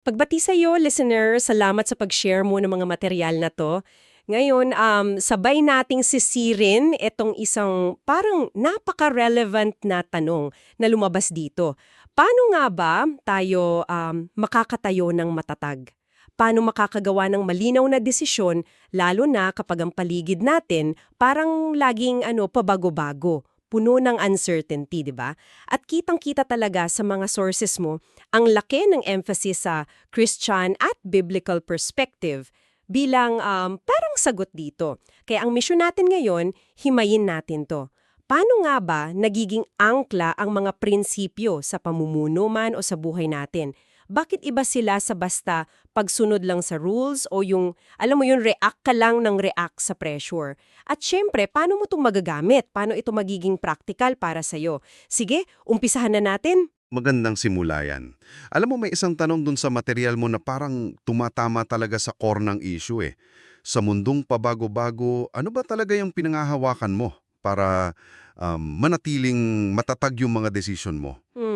Pagbati sa iyo, listener, salamat sa pag-share mo ng mga material na to. Ngayon, um, sabay nating sisirin itong isang parang napaka-relevant na tanong na lumabas dito. Paano nga ba tayo um, makakatayo ng matatag? Paano makakagawa ng malinaw na desisyon lalo na kapag ang paligid natin parang laging ano pabago-bago, puno ng uncertainty, 'di ba? At kitang-kita talaga sa mga sources mo ang laki ng emphasis sa Christian at biblical perspective bilang um, parang sagot dito. Kaya ang mission natin ngayon, himayin natin to. Paano nga ba nagiging angkla ang mga prinsipyo sa pamumuno man o sa buhay natin? Bakit iba sila sa basta pagsunod lang sa rules o yung, alam mo yung react ka lang ng react sa pressure? At syempre, paano mo itong magagamit? Paano ito magiging practical para sa'yo? Sige, umpisahan na natin. Magandang simula yan. Alam mo, may isang tanong dun sa material mo na parang tumatama talaga sa core ng issue eh. Sa mundong pabago-bago, ano ba talaga yung pinangahawakan mo para um, manatiling matatag yung mga decision mo? Hmm.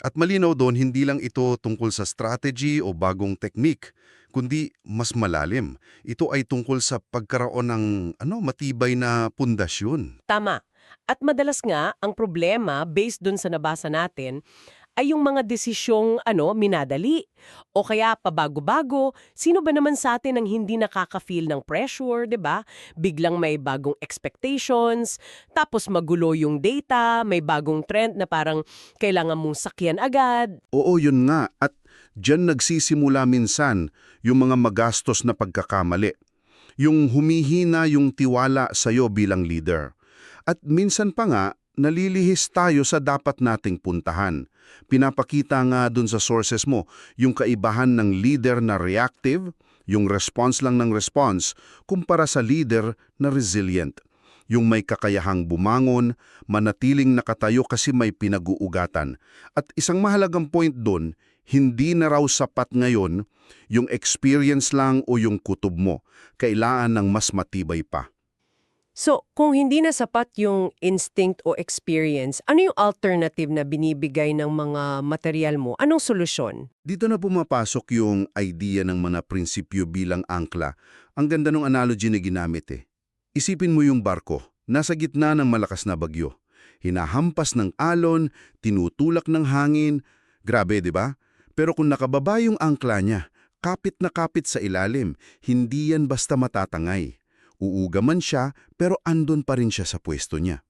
At malinaw doon, hindi lang ito tungkol sa strategy o bagong technique, kundi mas malalim. Ito ay tungkol sa pagkaroon ng ano, matibay na pundasyon. Tama. At madalas nga, ang problema, based dun sa nabasa natin, ay yung mga desisyong ano, minadali. O kaya pabago-bago, sino ba naman sa atin ang hindi nakaka-feel ng pressure, 'di ba? Biglang may bagong expectations, tapos magulo yung data, may bagong trend na parang kailangan mong sakyan agad. Oo, yun nga. At dyan nagsisimula minsan yung mga magastos na pagkakamali. Yung humihina yung tiwala sa'yo bilang leader. At minsan pa nga, nalilihis tayo sa dapat nating puntahan. Pinapakita nga dun sa sources mo yung kaibahan ng leader na reactive, yung response lang ng response, kumpara sa leader na resilient. Yung may kakayahang bumangon, manatiling nakatayo kasi may pinag-uugatan. At isang mahalagang point dun, hindi na raw sapat ngayon yung experience lang o yung kutob mo. Kailangan ng mas matibay pa. So, kung hindi na sapat yung instinct o experience, ano yung alternative na binibigay ng mga material mo? Anong solusyon? Dito na pumapasok yung idea ng mga prinsipyo bilang angkla. Ang ganda ng analogy na ginamit eh. Isipin mo yung barko, nasa gitna ng malakas na bagyo. Hinahampas ng alon, tinutulak ng hangin. Grabe, di ba? Pero kung nakababa yung angkla niya, kapit na kapit sa ilalim, hindi yan basta matatangay. Uuga man siya, pero andon pa rin siya sa pwesto niya.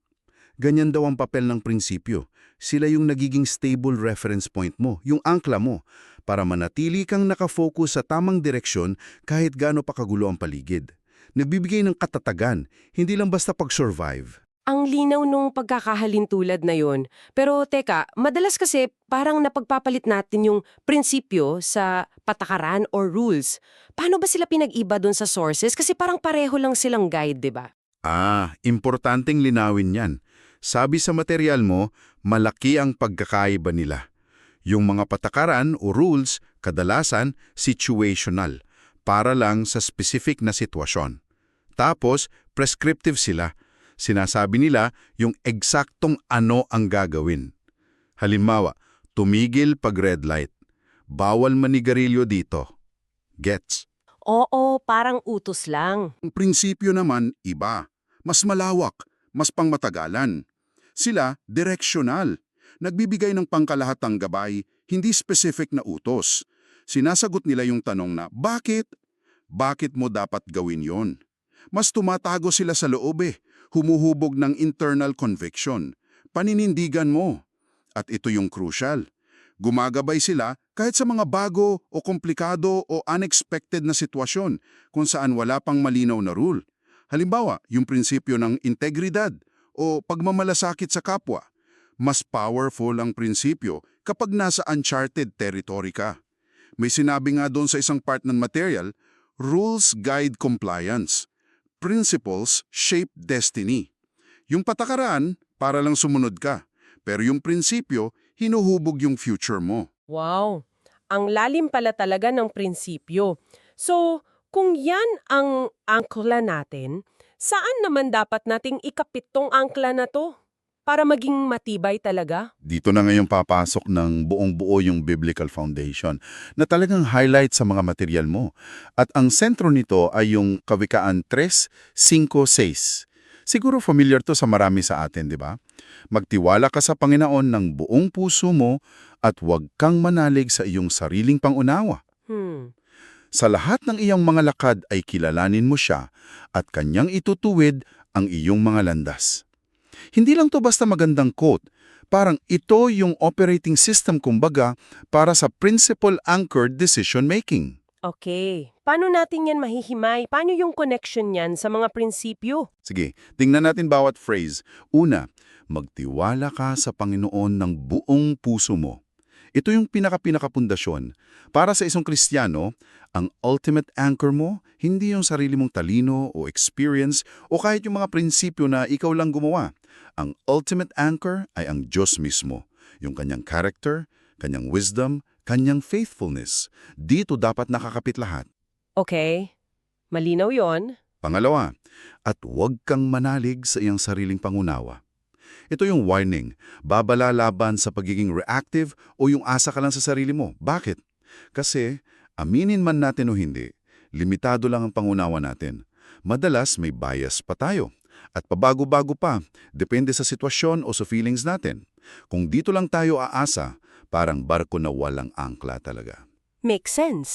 Ganyan daw ang papel ng prinsipyo. Sila yung nagiging stable reference point mo, yung angkla mo, para manatili kang nakafocus sa tamang direksyon kahit gaano pa kagulo ang paligid. Nagbibigay ng katatagan, hindi lang basta pag-survive. Ang linaw nung pagkakahalintulad na yun. Pero teka, madalas kasi parang napagpapalit natin yung prinsipyo sa patakaran or rules. Paano ba sila pinag-iba dun sa sources? Kasi parang pareho lang silang guide, di ba? Ah, importanteng linawin yan. Sabi sa material mo, malaki ang pagkakaiba nila. Yung mga patakaran o rules, kadalasan situational, para lang sa specific na sitwasyon. Tapos, prescriptive sila. Sinasabi nila yung eksaktong ano ang gagawin. Halimbawa, tumigil pag red light. Bawal manigarilyo dito. Gets? Oo, parang utos lang. Ang prinsipyo naman, iba. Mas malawak, mas pangmatagalan. Sila, direksyonal. Nagbibigay ng pangkalahatang gabay, hindi specific na utos. Sinasagot nila yung tanong na, bakit? Bakit mo dapat gawin yon? Mas tumatago sila sa loob eh, humuhubog ng internal conviction. Paninindigan mo. At ito yung crucial. Gumagabay sila kahit sa mga bago o komplikado o unexpected na sitwasyon kung saan wala pang malinaw na rule. Halimbawa, yung prinsipyo ng integridad o pagmamalasakit sa kapwa. Mas powerful ang prinsipyo kapag nasa uncharted territory ka. May sinabi nga doon sa isang part ng material, rules guide compliance. Principles shape destiny. Yung patakaran, para lang sumunod ka. Pero yung prinsipyo, hinuhubog yung future mo. Wow, ang lalim pala talaga ng prinsipyo. So, kung yan ang angkla natin, saan naman dapat nating ikapit tong angkla na to? para maging matibay talaga? Dito na ngayon papasok ng buong buo yung biblical foundation na talagang highlight sa mga material mo. At ang sentro nito ay yung Kawikaan 3, 5, 6. Siguro familiar to sa marami sa atin, di ba? Magtiwala ka sa Panginoon ng buong puso mo at huwag kang manalig sa iyong sariling pangunawa. Hmm. Sa lahat ng iyong mga lakad ay kilalanin mo siya at kanyang itutuwid ang iyong mga landas. Hindi lang to basta magandang quote, parang ito yung operating system kumbaga para sa principle-anchored decision-making. Okay. Paano natin yan mahihimay? Paano yung connection yan sa mga prinsipyo? Sige, tingnan natin bawat phrase. Una, magtiwala ka sa Panginoon ng buong puso mo. Ito yung pinaka-pinakapundasyon. Para sa isang Kristiyano, ang ultimate anchor mo, hindi yung sarili mong talino o experience o kahit yung mga prinsipyo na ikaw lang gumawa. Ang ultimate anchor ay ang Diyos mismo, yung kanyang character, kanyang wisdom, kanyang faithfulness. Dito dapat nakakapit lahat. Okay. Malinaw yon. Pangalawa, at huwag kang manalig sa iyang sariling pangunawa. Ito yung warning, babala laban sa pagiging reactive o yung asa ka lang sa sarili mo. Bakit? Kasi, aminin man natin o hindi, limitado lang ang pangunawa natin. Madalas may bias pa tayo. At pabago-bago pa, depende sa sitwasyon o sa feelings natin. Kung dito lang tayo aasa, parang barko na walang angkla talaga. Makes sense.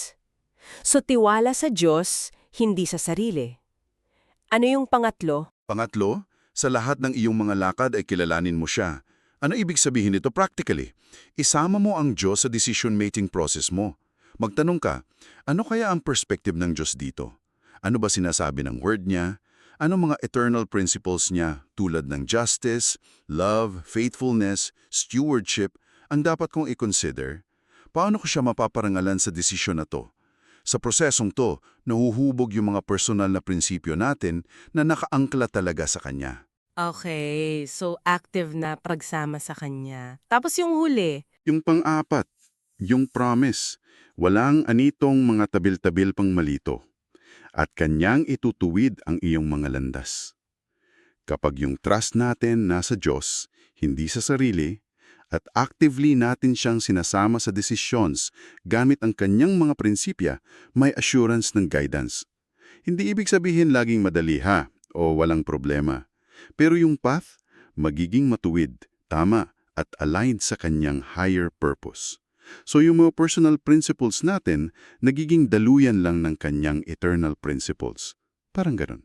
So tiwala sa Diyos, hindi sa sarili. Ano yung pangatlo? Pangatlo, sa lahat ng iyong mga lakad ay kilalanin mo siya. Ano ibig sabihin nito practically? Isama mo ang Diyos sa decision-making process mo. Magtanong ka, ano kaya ang perspective ng Diyos dito? Ano ba sinasabi ng word niya? Ano mga eternal principles niya tulad ng justice, love, faithfulness, stewardship ang dapat kong i-consider? Paano ko siya mapaparangalan sa desisyon na to? Sa prosesong to, nahuhubog yung mga personal na prinsipyo natin na nakaangkla talaga sa Kanya. Okay, so active na pagsama sa Kanya. Tapos yung huli, Yung pang-apat, yung promise, walang anitong mga tabil-tabil pang malito, at kanyang itutuwid ang iyong mga landas. Kapag yung trust natin nasa Diyos, hindi sa sarili, at actively natin siyang sinasama sa desissions gamit ang kanyang mga prinsipya, may assurance ng guidance. Hindi ibig sabihin laging madali ha, o walang problema. Pero yung path, magiging matuwid, tama, at aligned sa kanyang higher purpose. So yung mga personal principles natin, nagiging daluyan lang ng kanyang eternal principles. Parang ganun.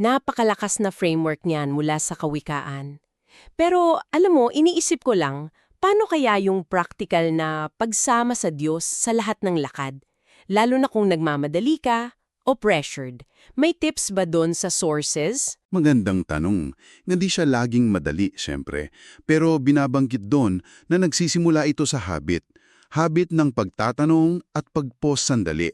napakalakas na framework niyan mula sa kawikaan. Pero alam mo, iniisip ko lang, paano kaya yung practical na pagsama sa Diyos sa lahat ng lakad? Lalo na kung nagmamadali ka o pressured. May tips ba doon sa sources? Magandang tanong. Hindi siya laging madali, siyempre. Pero binabanggit doon na nagsisimula ito sa habit. Habit ng pagtatanong at pag-pause sandali.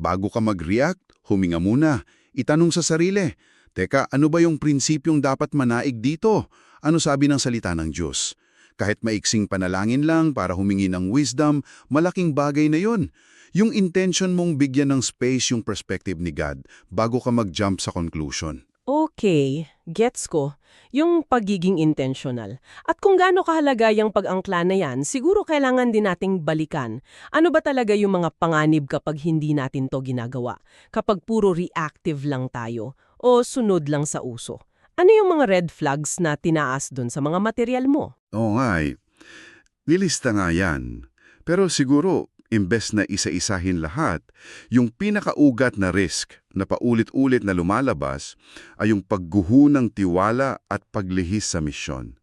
Bago ka mag-react, huminga muna. Itanong sa sarili, Teka, ano ba yung prinsipyong dapat manaig dito? Ano sabi ng salita ng Diyos? Kahit maiksing panalangin lang para humingi ng wisdom, malaking bagay na yon. Yung intention mong bigyan ng space yung perspective ni God bago ka mag-jump sa conclusion. Okay, gets ko. Yung pagiging intentional. At kung gaano kahalaga yung pag-angkla na yan, siguro kailangan din nating balikan. Ano ba talaga yung mga panganib kapag hindi natin to ginagawa? Kapag puro reactive lang tayo o sunod lang sa uso? Ano yung mga red flags na tinaas dun sa mga material mo? Oo nga eh. Nilista nga yan. Pero siguro, imbes na isa-isahin lahat, yung pinakaugat na risk na paulit-ulit na lumalabas ay yung pagguho ng tiwala at paglihis sa misyon.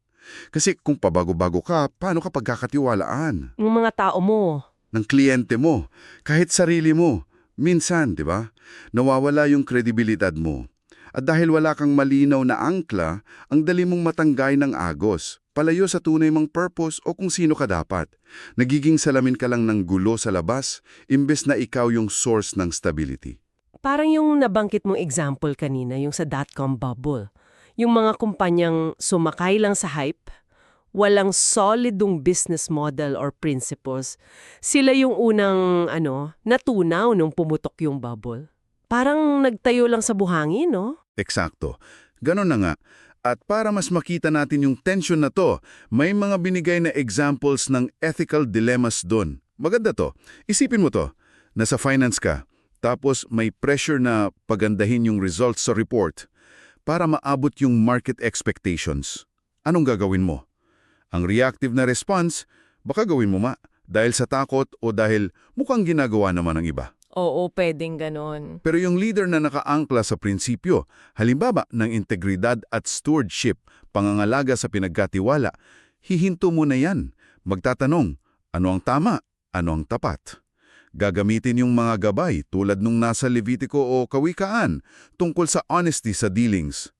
Kasi kung pabago-bago ka, paano ka pagkakatiwalaan? Yung mga tao mo. Ng kliyente mo, kahit sarili mo. Minsan, di ba? Nawawala yung kredibilidad mo. At dahil wala kang malinaw na angkla, ang dali mong matanggay ng agos, palayo sa tunay mong purpose o kung sino ka dapat. Nagiging salamin ka lang ng gulo sa labas, imbes na ikaw yung source ng stability. Parang yung nabanggit mong example kanina, yung sa dot-com bubble. Yung mga kumpanyang sumakay lang sa hype, walang solidong business model or principles. Sila yung unang, ano, natunaw nung pumutok yung bubble. Parang nagtayo lang sa buhangin, no? Eksakto. Ganon na nga. At para mas makita natin yung tension na to, may mga binigay na examples ng ethical dilemmas doon. Maganda to. Isipin mo to. Nasa finance ka, tapos may pressure na pagandahin yung results sa report para maabot yung market expectations. Anong gagawin mo? Ang reactive na response, baka gawin mo ma, dahil sa takot o dahil mukhang ginagawa naman ng iba. Oo, pwedeng ganon. Pero yung leader na nakaangkla sa prinsipyo, halimbawa ng integridad at stewardship, pangangalaga sa pinagkatiwala, hihinto mo na yan. Magtatanong, ano ang tama? Ano ang tapat? Gagamitin yung mga gabay tulad nung nasa Levitico o Kawikaan tungkol sa honesty sa dealings.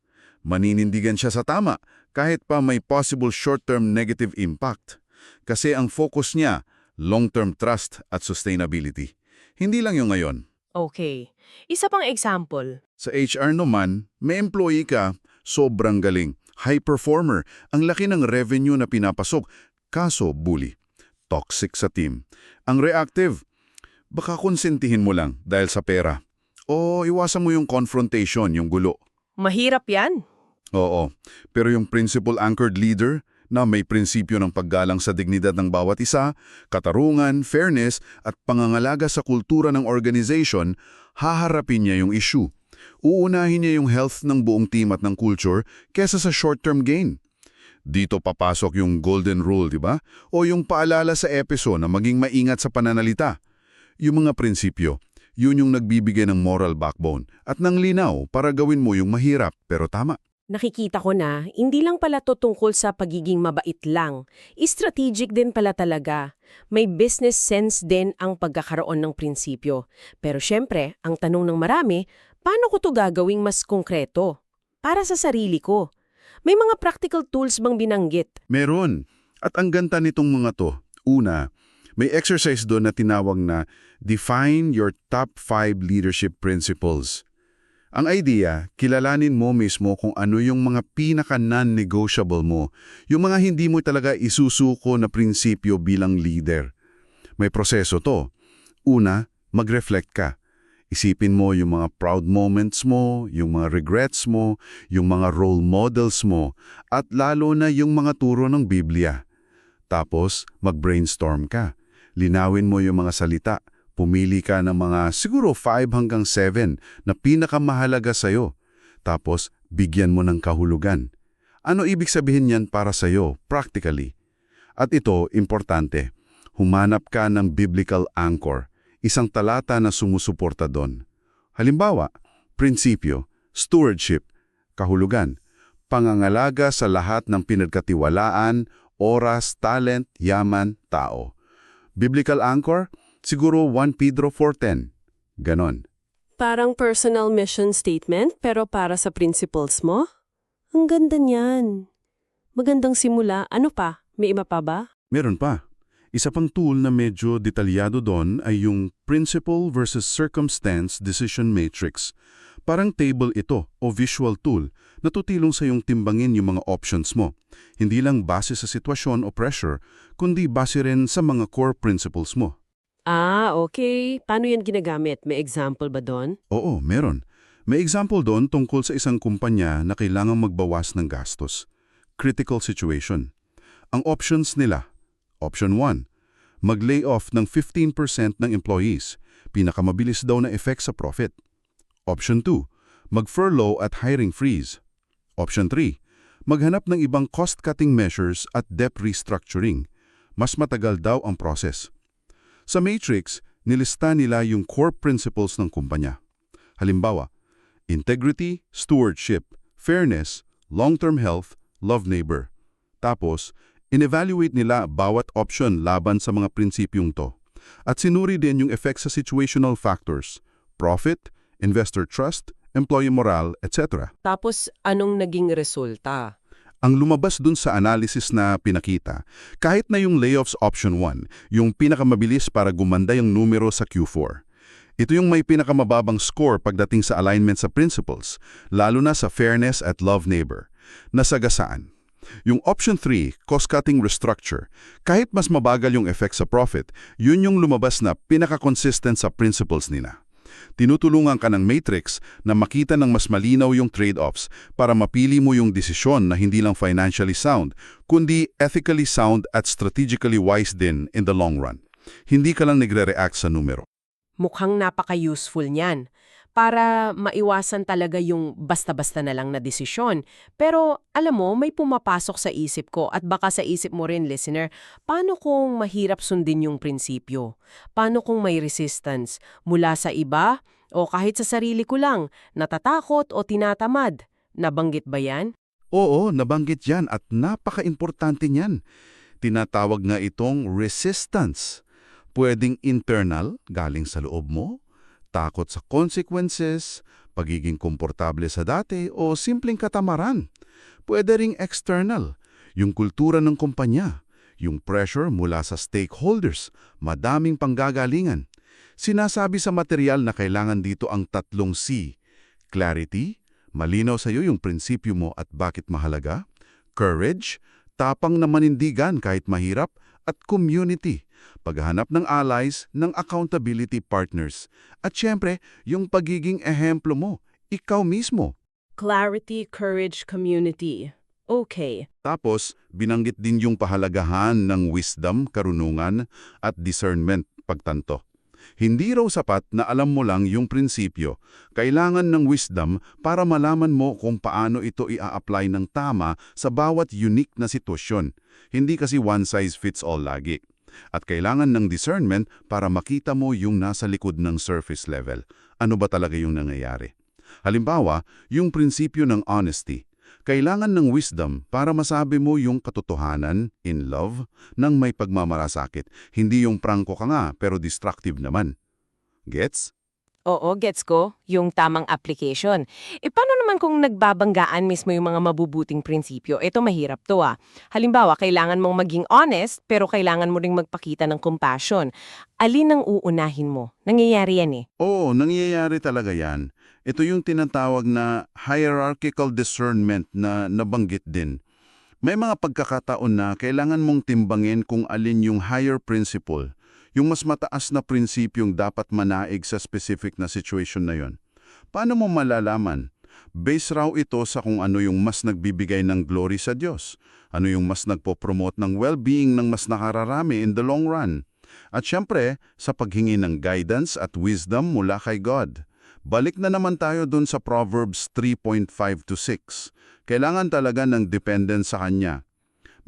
Maninindigan siya sa tama kahit pa may possible short-term negative impact. Kasi ang focus niya, long-term trust at sustainability. Hindi lang yung ngayon. Okay. Isa pang example. Sa HR naman, may employee ka, sobrang galing, high performer, ang laki ng revenue na pinapasok, kaso bully. Toxic sa team. Ang reactive, baka konsentihin mo lang dahil sa pera. O iwasan mo yung confrontation, yung gulo. Mahirap yan. Oo, pero yung principle-anchored leader na may prinsipyo ng paggalang sa dignidad ng bawat isa, katarungan, fairness at pangangalaga sa kultura ng organization, haharapin niya yung issue. Uunahin niya yung health ng buong team at ng culture kesa sa short-term gain. Dito papasok yung golden rule, di ba? O yung paalala sa episode na maging maingat sa pananalita. Yung mga prinsipyo, yun yung nagbibigay ng moral backbone at ng linaw para gawin mo yung mahirap pero tama. Nakikita ko na, hindi lang pala to tungkol sa pagiging mabait lang. Strategic din pala talaga. May business sense din ang pagkakaroon ng prinsipyo. Pero syempre, ang tanong ng marami, paano ko to gagawing mas konkreto? Para sa sarili ko. May mga practical tools bang binanggit? Meron. At ang ganda nitong mga to, una, may exercise doon na tinawag na Define Your Top 5 Leadership Principles. Ang idea, kilalanin mo mismo kung ano yung mga pinaka-non-negotiable mo, yung mga hindi mo talaga isusuko na prinsipyo bilang leader. May proseso to. Una, mag-reflect ka. Isipin mo yung mga proud moments mo, yung mga regrets mo, yung mga role models mo, at lalo na yung mga turo ng Biblia. Tapos, mag-brainstorm ka. Linawin mo yung mga salita. Pumili ka ng mga siguro 5 hanggang 7 na pinakamahalaga sa'yo. Tapos, bigyan mo ng kahulugan. Ano ibig sabihin yan para sa'yo, practically? At ito, importante, humanap ka ng biblical anchor, isang talata na sumusuporta doon. Halimbawa, prinsipyo, stewardship, kahulugan, pangangalaga sa lahat ng pinagkatiwalaan, oras, talent, yaman, tao. Biblical anchor, siguro 1 Pedro 4.10. Ganon. Parang personal mission statement pero para sa principles mo? Ang ganda niyan. Magandang simula. Ano pa? May iba pa ba? Meron pa. Isa pang tool na medyo detalyado doon ay yung Principle versus Circumstance Decision Matrix. Parang table ito o visual tool na tutilong sa yung timbangin yung mga options mo. Hindi lang base sa sitwasyon o pressure, kundi base rin sa mga core principles mo. Ah, okay. Paano yan ginagamit? May example ba doon? Oo, meron. May example doon tungkol sa isang kumpanya na kailangang magbawas ng gastos. Critical situation. Ang options nila. Option 1. Mag-lay off ng 15% ng employees. Pinakamabilis daw na effect sa profit. Option 2. Mag-furlough at hiring freeze. Option 3. Maghanap ng ibang cost-cutting measures at debt restructuring. Mas matagal daw ang process. Sa Matrix, nilista nila yung core principles ng kumpanya. Halimbawa, integrity, stewardship, fairness, long-term health, love neighbor. Tapos, in-evaluate nila bawat option laban sa mga prinsipyong to. At sinuri din yung effect sa situational factors, profit, investor trust, employee morale, etc. Tapos, anong naging resulta? Ang lumabas dun sa analysis na pinakita, kahit na yung layoffs option 1, yung pinakamabilis para gumanda yung numero sa Q4. Ito yung may pinakamababang score pagdating sa alignment sa principles, lalo na sa fairness at love neighbor. Nasagasaan. Yung option 3, cost-cutting restructure, kahit mas mabagal yung effect sa profit, yun yung lumabas na pinaka-consistent sa principles nila. Tinutulungan ka ng matrix na makita ng mas malinaw yung trade-offs para mapili mo yung desisyon na hindi lang financially sound, kundi ethically sound at strategically wise din in the long run. Hindi ka lang nagre-react sa numero. Mukhang napaka-useful niyan para maiwasan talaga yung basta-basta na lang na desisyon. Pero alam mo, may pumapasok sa isip ko at baka sa isip mo rin, listener, paano kung mahirap sundin yung prinsipyo? Paano kung may resistance mula sa iba o kahit sa sarili ko lang, natatakot o tinatamad? Nabanggit ba yan? Oo, nabanggit yan at napaka-importante niyan. Tinatawag nga itong resistance. Pwedeng internal, galing sa loob mo, takot sa consequences, pagiging komportable sa dati o simpleng katamaran. Pwede ring external, yung kultura ng kumpanya, yung pressure mula sa stakeholders, madaming panggagalingan. Sinasabi sa material na kailangan dito ang tatlong C. Clarity, malinaw sa iyo yung prinsipyo mo at bakit mahalaga. Courage, tapang na manindigan kahit mahirap. At community, paghahanap ng allies, ng accountability partners. At syempre, yung pagiging ehemplo mo, ikaw mismo. Clarity, courage, community. Okay. Tapos, binanggit din yung pahalagahan ng wisdom, karunungan, at discernment, pagtanto. Hindi raw sapat na alam mo lang yung prinsipyo. Kailangan ng wisdom para malaman mo kung paano ito ia-apply ng tama sa bawat unique na sitwasyon. Hindi kasi one size fits all lagi. At kailangan ng discernment para makita mo yung nasa likod ng surface level. Ano ba talaga yung nangyayari? Halimbawa, yung prinsipyo ng honesty. Kailangan ng wisdom para masabi mo yung katotohanan, in love, ng may pagmamalasakit. Hindi yung prangko ka nga pero destructive naman. Gets? Oo, gets ko. Yung tamang application. E paano naman kung nagbabanggaan mismo yung mga mabubuting prinsipyo? Ito mahirap to ah. Halimbawa, kailangan mong maging honest, pero kailangan mo ring magpakita ng compassion. Alin ang uunahin mo? Nangyayari yan eh. Oo, nangyayari talaga yan. Ito yung tinatawag na hierarchical discernment na nabanggit din. May mga pagkakataon na kailangan mong timbangin kung alin yung higher principle, yung mas mataas na prinsipyong dapat manaig sa specific na situation na yon. Paano mo malalaman? Base raw ito sa kung ano yung mas nagbibigay ng glory sa Diyos, ano yung mas nagpo-promote ng well-being ng mas nakararami in the long run. At syempre, sa paghingi ng guidance at wisdom mula kay God. Balik na naman tayo dun sa Proverbs 3.5 to 6. Kailangan talaga ng dependence sa Kanya.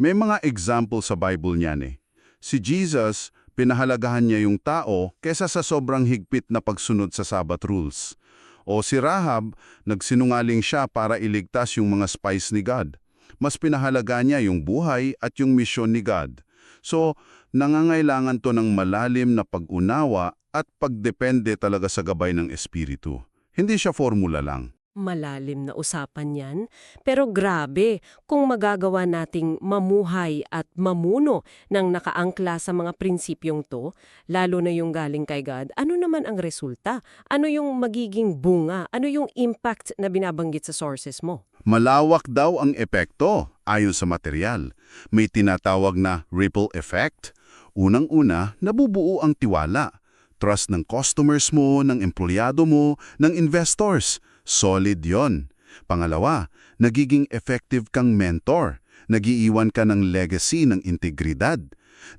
May mga example sa Bible niyan eh. Si Jesus, pinahalagahan niya yung tao kesa sa sobrang higpit na pagsunod sa Sabbath rules. O si Rahab, nagsinungaling siya para iligtas yung mga spies ni God. Mas pinahalaga niya yung buhay at yung misyon ni God. So, nangangailangan to ng malalim na pag-unawa at pagdepende talaga sa gabay ng Espiritu. Hindi siya formula lang. Malalim na usapan yan. Pero grabe kung magagawa nating mamuhay at mamuno ng nakaangkla sa mga prinsipyong to, lalo na yung galing kay God, ano naman ang resulta? Ano yung magiging bunga? Ano yung impact na binabanggit sa sources mo? Malawak daw ang epekto ayon sa material. May tinatawag na ripple effect. Unang-una, nabubuo ang tiwala. Trust ng customers mo, ng empleyado mo, ng investors. Solid yon. Pangalawa, nagiging effective kang mentor. Nagiiwan ka ng legacy ng integridad.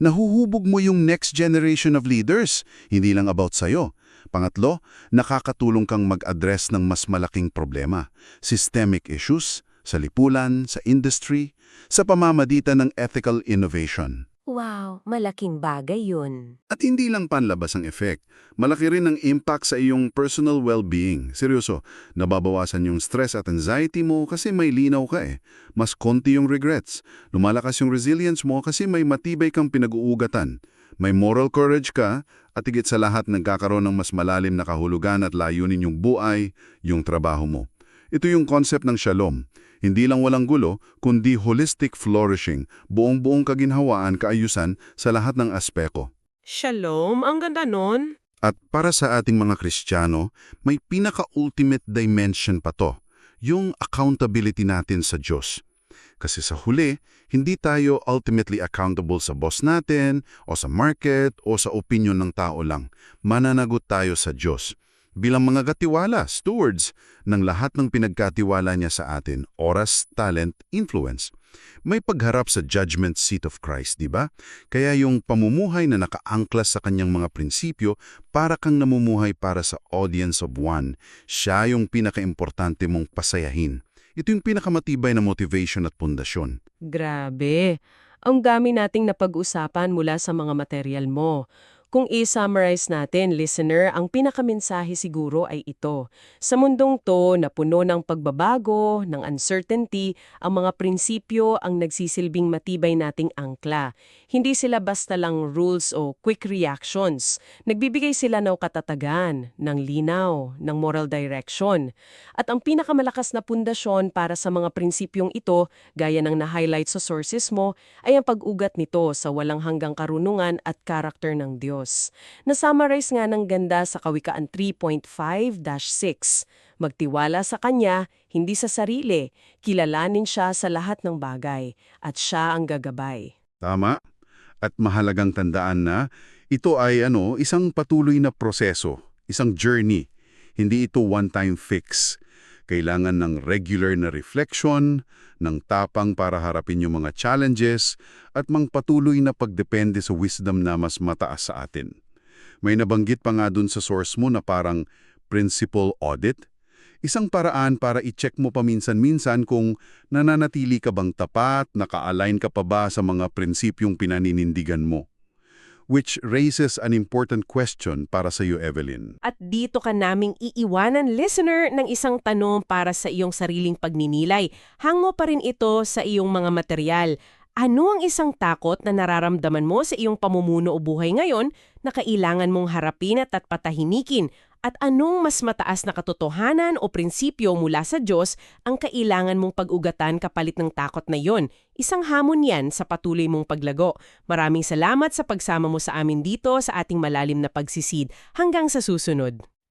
Nahuhubog mo yung next generation of leaders, hindi lang about sayo. Pangatlo, nakakatulong kang mag-address ng mas malaking problema, systemic issues, sa lipunan, sa industry, sa pamamagitan ng ethical innovation. Wow, malaking bagay yun. At hindi lang panlabas ang effect, malaki rin ang impact sa iyong personal well-being. Seryoso, nababawasan yung stress at anxiety mo kasi may linaw ka eh. Mas konti yung regrets. Lumalakas yung resilience mo kasi may matibay kang pinag-uugatan. May moral courage ka at higit sa lahat nagkakaroon ng mas malalim na kahulugan at layunin yung buhay, yung trabaho mo. Ito yung concept ng shalom. Hindi lang walang gulo, kundi holistic flourishing, buong-buong kaginhawaan kaayusan sa lahat ng aspeko. Shalom, ang ganda nun. At para sa ating mga Kristiyano, may pinaka-ultimate dimension pa to, yung accountability natin sa Diyos. Kasi sa huli, hindi tayo ultimately accountable sa boss natin, o sa market, o sa opinion ng tao lang. Mananagot tayo sa Diyos. Bilang mga katiwala, stewards, ng lahat ng pinagkatiwala niya sa atin, oras, talent, influence. May pagharap sa judgment seat of Christ, di ba? Kaya yung pamumuhay na nakaangklas sa kanyang mga prinsipyo, para kang namumuhay para sa audience of one. Siya yung pinakaimportante mong pasayahin. Ito yung pinakamatibay na motivation at pundasyon. Grabe. Ang dami nating napag-usapan mula sa mga material mo. Kung i-summarize natin, listener, ang pinakamensahe siguro ay ito. Sa mundong to na puno ng pagbabago, ng uncertainty, ang mga prinsipyo ang nagsisilbing matibay nating angkla. Hindi sila basta lang rules o quick reactions. Nagbibigay sila ng katatagan, ng linaw, ng moral direction. At ang pinakamalakas na pundasyon para sa mga prinsipyong ito, gaya ng na-highlight sa sources mo, ay ang pag-ugat nito sa walang hanggang karunungan at karakter ng Diyos. Na-summarize nga ng ganda sa Kawikaan 3.5-6. Magtiwala sa Kanya, hindi sa sarili, kilalanin siya sa lahat ng bagay, at siya ang gagabay. Tama. At mahalagang tandaan na ito ay ano, isang patuloy na proseso, isang journey. Hindi ito one-time fix. Kailangan ng regular na reflection, ng tapang para harapin yung mga challenges, at mang patuloy na pagdepende sa wisdom na mas mataas sa atin. May nabanggit pa nga dun sa source mo na parang principle audit. Isang paraan para i-check mo paminsan-minsan kung nananatili ka bang tapat, naka-align ka pa ba sa mga prinsipyong pinaninindigan mo. Which raises an important question para sa iyo, Evelyn. At dito ka naming iiwanan, listener, ng isang tanong para sa iyong sariling pagninilay. Hango pa rin ito sa iyong mga material. Ano ang isang takot na nararamdaman mo sa iyong pamumuno o buhay ngayon na kailangan mong harapin at, at patahimikin? At anong mas mataas na katotohanan o prinsipyo mula sa Diyos ang kailangan mong pag-ugatan kapalit ng takot na yon? Isang hamon yan sa patuloy mong paglago. Maraming salamat sa pagsama mo sa amin dito sa ating malalim na pagsisid. Hanggang sa susunod.